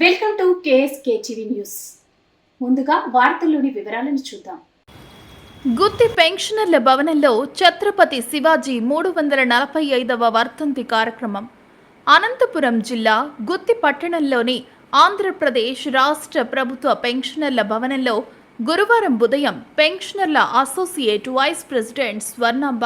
Welcome to KSK TV news. ముందుగా వార్తల్లోని వివరాలను చూద్దాం. గుత్తి పెన్షనర్ల భవనంలో ఛత్రపతి శివాజీ మూడు వందల నలభై ఐదవ వర్ధంతి కార్యక్రమం. అనంతపురం జిల్లా గుత్తి పట్టణంలోని ఆంధ్రప్రదేశ్ రాష్ట్ర ప్రభుత్వ పెన్షనర్ల భవనంలో గురువారం ఉదయం పెన్షనర్ల అసోసియేట్ వైస్ ప్రెసిడెంట్ స్వర్ణాంబ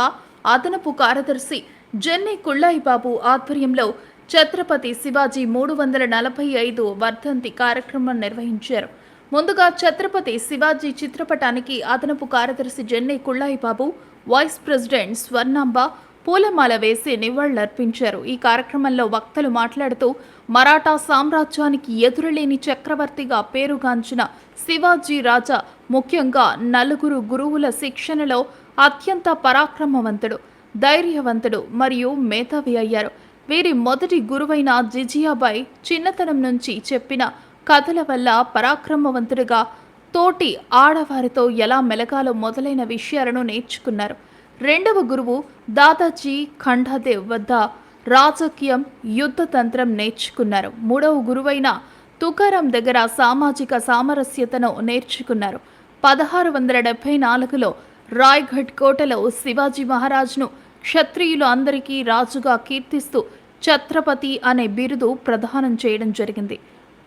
అదనపు కార్యదర్శి జెన్నీ కుళ్ళాయిబాబు ఆధ్వర్యంలో ఛత్రపతి శివాజీ మూడు వందల నలభై ఐదు వర్ధంతి కార్యక్రమం నిర్వహించారు. ముందుగా ఛత్రపతి శివాజీ చిత్రపటానికి అదనపు కార్యదర్శి జెన్నై కుళ్ళాయిబాబు వైస్ ప్రెసిడెంట్ స్వర్ణాంబ పూలమాల వేసి నివాళులర్పించారు. ఈ కార్యక్రమంలో వక్తలు మాట్లాడుతూ మరాఠా సామ్రాజ్యానికి ఎదురులేని చక్రవర్తిగా పేరుగాంచిన శివాజీ రాజా ముఖ్యంగా నలుగురు గురువుల శిక్షణలో అత్యంత పరాక్రమవంతుడు ధైర్యవంతుడు మరియు మేధావి అయ్యారు. వీరి మొదటి గురువైన జిజియాబాయ్ చిన్నతనం నుంచి చెప్పిన కథల వల్ల పరాక్రమవంతుడిగా తోటి ఆడవారితో ఎలా మెలగాలో మొదలైన విషయాలను నేర్చుకున్నారు. రెండవ గురువు దాదాజీ ఖండాదేవ్ వద్ద రాజకీయం యుద్ధ తంత్రం నేర్చుకున్నారు. మూడవ గురువైన తుకారాం దగ్గర సామాజిక సామరస్యతను నేర్చుకున్నారు. పదహారు వందల డెబ్బై నాలుగులో రాయ్గఢ్ కోటలో శివాజీ మహారాజ్ను క్షత్రియులు అందరికీ రాజుగా కీర్తిస్తూ ఛత్రపతి అనే బిరుదు ప్రదానం చేయడం జరిగింది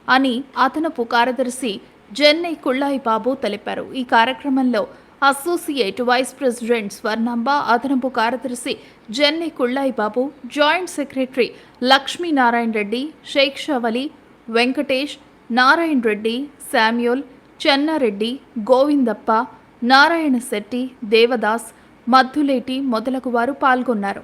అని అదనపు కార్యదర్శి జెన్నై కుళ్ళాయి బాబు తెలిపారు. ఈ కార్యక్రమంలో అసోసియేట్ వైస్ ప్రెసిడెంట్ స్వర్ణంబ అదనపు కార్యదర్శి Jennai Kullayi Babu joint secretary Lakshminarayana Reddy Shaik Shavali Venkatesh Narayana Reddy Samuel Chennareddy Govindappa Narayana Shetty Devadas Madduleti మొదలగు వారు పాల్గొన్నారు.